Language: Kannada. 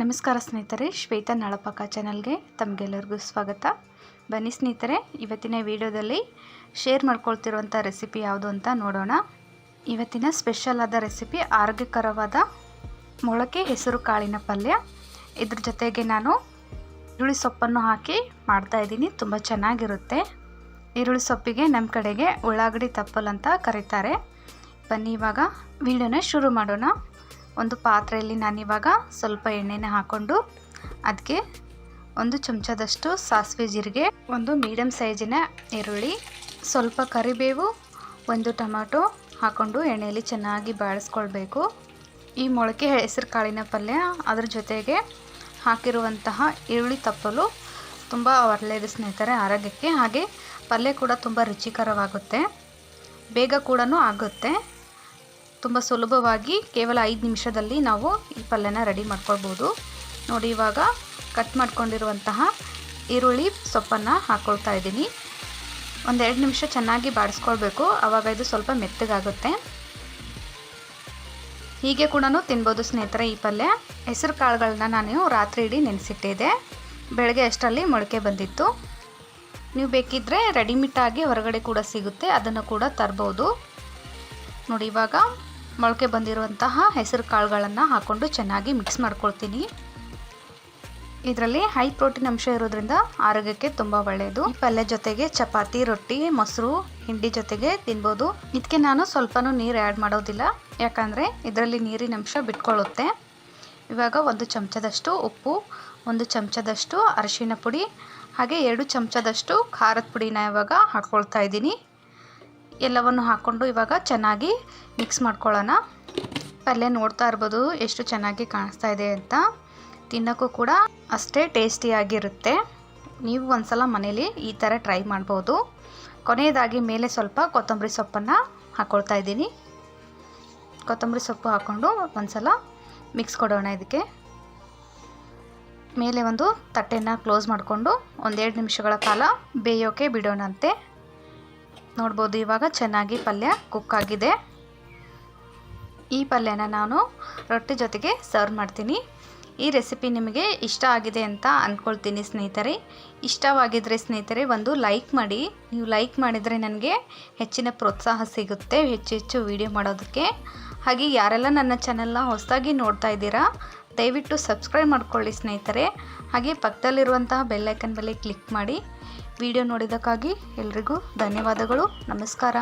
ನಮಸ್ಕಾರ ಸ್ನೇಹಿತರೆ, ಶ್ವೇತಾ ನಳಪಾಕ ಚಾನಲ್ಗೆ ತಮಗೆಲ್ಲರಿಗೂ ಸ್ವಾಗತ. ಬನ್ನಿ ಸ್ನೇಹಿತರೆ, ಇವತ್ತಿನ ವಿಡಿಯೋದಲ್ಲಿ ಶೇರ್ ಮಾಡ್ಕೊಳ್ತಿರುವಂಥ ರೆಸಿಪಿ ಯಾವುದು ಅಂತ ನೋಡೋಣ. ಇವತ್ತಿನ ಸ್ಪೆಷಲ್ ಆದ ರೆಸಿಪಿ ಆರೋಗ್ಯಕರವಾದ ಮೊಳಕೆ ಹೆಸರು ಕಾಳಿನ ಪಲ್ಯ. ಇದ್ರ ಜೊತೆಗೆ ನಾನು ಈರುಳ್ಳಿ ಸೊಪ್ಪನ್ನು ಹಾಕಿ ಮಾಡ್ತಾಯಿದ್ದೀನಿ ತುಂಬ ಚೆನ್ನಾಗಿರುತ್ತೆ. ಈರುಳ್ಳಿ ಸೊಪ್ಪಿಗೆ ನಮ್ಮ ಕಡೆಗೆ ಉಳ್ಳಾಗಡ್ಡಿ ತಪ್ಪಲ್ ಅಂತ ಕರೀತಾರೆ. ಬನ್ನಿ ಇವಾಗ ವಿಡಿಯೋನ ಶುರು ಮಾಡೋಣ. ಒಂದು ಪಾತ್ರೆಯಲ್ಲಿ ನಾನಿವಾಗ ಸ್ವಲ್ಪ ಎಣ್ಣೆನ ಹಾಕ್ಕೊಂಡು ಅದಕ್ಕೆ ಒಂದು ಚಮಚದಷ್ಟು ಸಾಸಿವೆ ಜೀರಿಗೆ, ಒಂದು ಮೀಡಿಯಮ್ ಸೈಜಿನ ಈರುಳ್ಳಿ, ಸ್ವಲ್ಪ ಕರಿಬೇವು, ಒಂದು ಟೊಮ್ಯಾಟೊ ಹಾಕ್ಕೊಂಡು ಎಣ್ಣೆಯಲ್ಲಿ ಚೆನ್ನಾಗಿ ಬಾಳಿಸ್ಕೊಳ್ಬೇಕು. ಈ ಮೊಳಕೆ ಹೆಸರು ಕಾಳಿನ ಪಲ್ಯ ಅದ್ರ ಜೊತೆಗೆ ಹಾಕಿರುವಂತಹ ಈರುಳ್ಳಿ ತಪ್ಪಲು ತುಂಬ ಒಳ್ಳೆಯದು ಸ್ನೇಹಿತರೆ ಆರೋಗ್ಯಕ್ಕೆ, ಹಾಗೆ ಪಲ್ಯ ಕೂಡ ತುಂಬ ರುಚಿಕರವಾಗುತ್ತೆ. ಬೇಗ ಕೂಡ ಆಗುತ್ತೆ. ತುಂಬ ಸುಲಭವಾಗಿ ಕೇವಲ ಐದು ನಿಮಿಷದಲ್ಲಿ ನಾವು ಈ ಪಲ್ಯನ ರೆಡಿ ಮಾಡ್ಕೊಳ್ಬೋದು. ನೋಡಿ, ಇವಾಗ ಕಟ್ ಮಾಡ್ಕೊಂಡಿರುವಂತಹ ಈರುಳ್ಳಿ ಸೊಪ್ಪನ್ನು ಹಾಕ್ಕೊಳ್ತಾ ಇದ್ದೀನಿ. ಒಂದೆರಡು ನಿಮಿಷ ಚೆನ್ನಾಗಿ ಬಾಡಿಸ್ಕೊಳ್ಬೇಕು. ಆವಾಗ ಇದು ಸ್ವಲ್ಪ ಮೆತ್ತಗಾಗುತ್ತೆ. ಹೀಗೆ ಕೂಡ ತಿನ್ಬೋದು ಸ್ನೇಹಿತರೆ ಈ ಪಲ್ಯ. ಹೆಸರು ಕಾಳುಗಳನ್ನ ನಾನು ರಾತ್ರಿ ಇಡೀ ನೆನೆಸಿಟ್ಟಿದ್ದೆ. ಬೆಳಗ್ಗೆ ಅಷ್ಟರಲ್ಲಿ ಮೊಳಕೆ ಬಂದಿತ್ತು. ನೀವು ಬೇಕಿದ್ದರೆ ರೆಡಿಮಿಟ್ಟಾಗಿ ಹೊರಗಡೆ ಕೂಡ ಸಿಗುತ್ತೆ. ಅದನ್ನು ಕೂಡ ತರ್ಬೋದು. ನೋಡಿ, ಇವಾಗ ಮೊಳಕೆ ಬಂದಿರುವಂತಹ ಹೆಸರು ಕಾಳುಗಳನ್ನು ಹಾಕ್ಕೊಂಡು ಚೆನ್ನಾಗಿ ಮಿಕ್ಸ್ ಮಾಡ್ಕೊಳ್ತೀನಿ. ಇದರಲ್ಲಿ ಹೈ ಪ್ರೋಟೀನ್ ಅಂಶ ಇರೋದ್ರಿಂದ ಆರೋಗ್ಯಕ್ಕೆ ತುಂಬ ಒಳ್ಳೆಯದು ಪಲ್ಯ ಜೊತೆಗೆ ಚಪಾತಿ, ರೊಟ್ಟಿ, ಮೊಸರು, ಹಿಂಡಿ ಜೊತೆಗೆ ತಿನ್ಬೋದು. ಇದಕ್ಕೆ ನಾನು ಸ್ವಲ್ಪನೂ ನೀರು ಆ್ಯಡ್ ಮಾಡೋದಿಲ್ಲ. ಯಾಕಂದರೆ ಇದರಲ್ಲಿ ನೀರಿನ ಅಂಶ ಬಿಟ್ಕೊಳ್ಳುತ್ತೆ ಇವಾಗ ಒಂದು ಚಮಚದಷ್ಟು ಉಪ್ಪು, ಒಂದು ಚಮಚದಷ್ಟು ಅರಿಶಿಣ ಪುಡಿ, ಹಾಗೆ ಎರಡು ಚಮಚದಷ್ಟು ಖಾರದ ಪುಡಿನ ಇವಾಗ ಹಾಕ್ಕೊಳ್ತಾ ಇದ್ದೀನಿ. ಎಲ್ಲವನ್ನು ಹಾಕ್ಕೊಂಡು ಇವಾಗ ಚೆನ್ನಾಗಿ ಮಿಕ್ಸ್ ಮಾಡ್ಕೊಳ್ಳೋಣ. ಪಲ್ಯ ನೋಡ್ತಾ ಇರ್ಬೋದು, ಎಷ್ಟು ಚೆನ್ನಾಗಿ ಕಾಣಿಸ್ತಾ ಇದೆ ಅಂತ. ತಿನ್ನೋಕ್ಕೂ ಕೂಡ ಅಷ್ಟೇ ಟೇಸ್ಟಿಯಾಗಿರುತ್ತೆ ನೀವು ಒಂದ್ಸಲ ಮನೇಲಿ ಈ ಥರ ಟ್ರೈ ಮಾಡ್ಬೋದು. ಕೊನೆಯದಾಗಿ ಮೇಲೆ ಸ್ವಲ್ಪ ಕೊತ್ತಂಬರಿ ಸೊಪ್ಪನ್ನು ಹಾಕ್ಕೊಳ್ತಾ ಇದ್ದೀನಿ. ಕೊತ್ತಂಬರಿ ಸೊಪ್ಪು ಹಾಕ್ಕೊಂಡು ಒಂದ್ಸಲ ಮಿಕ್ಸ್ ಕೊಡೋಣ ಇದಕ್ಕೆ. ಮೇಲೆ ಒಂದು ತಟ್ಟೆನ ಕ್ಲೋಸ್ ಮಾಡಿಕೊಂಡು ಒಂದೆರಡು ನಿಮಿಷಗಳ ಕಾಲ ಬೇಯೋಕೆ ಬಿಡೋಣಂತೆ. ನೋಡ್ಬೋದು, ಇವಾಗ ಚೆನ್ನಾಗಿ ಪಲ್ಯ ಕುಕ್ ಆಗಿದೆ. ಈ ಪಲ್ಯನ ನಾನು ರೊಟ್ಟಿ ಜೊತೆಗೆ ಸರ್ವ್ ಮಾಡ್ತೀನಿ. ಈ ರೆಸಿಪಿ ನಿಮಗೆ ಇಷ್ಟ ಆಗಿದೆ ಅಂತ ಅಂದ್ಕೊಳ್ತೀನಿ ಸ್ನೇಹಿತರೆ. ಇಷ್ಟವಾಗಿದ್ದರೆ ಸ್ನೇಹಿತರೆ ಒಂದು ಲೈಕ್ ಮಾಡಿ. ನೀವು ಲೈಕ್ ಮಾಡಿದರೆ ನನಗೆ ಹೆಚ್ಚಿನ ಪ್ರೋತ್ಸಾಹ ಸಿಗುತ್ತೆ ಹೆಚ್ಚು ಹೆಚ್ಚು ವಿಡಿಯೋ ಮಾಡೋದಕ್ಕೆ. ಹಾಗೆ ಯಾರೆಲ್ಲ ನನ್ನ ಚಾನೆಲ್ನ ಹೊಸದಾಗಿ ನೋಡ್ತಾ ಇದ್ದೀರಾ, ದಯವಿಟ್ಟು ಸಬ್ಸ್ಕ್ರೈಬ್ ಮಾಡ್ಕೊಳ್ಳಿ ಸ್ನೇಹಿತರೆ. ಹಾಗೆ ಪಕ್ಕದಲ್ಲಿರುವಂತಹ ಬೆಲ್ಲೈಕನ್ ಮೇಲೆ ಕ್ಲಿಕ್ ಮಾಡಿ. ವಿಡಿಯೋ ನೋಡಿದ್ದಕ್ಕಾಗಿ ಎಲ್ರಿಗೂ ಧನ್ಯವಾದಗಳು. ನಮಸ್ಕಾರ.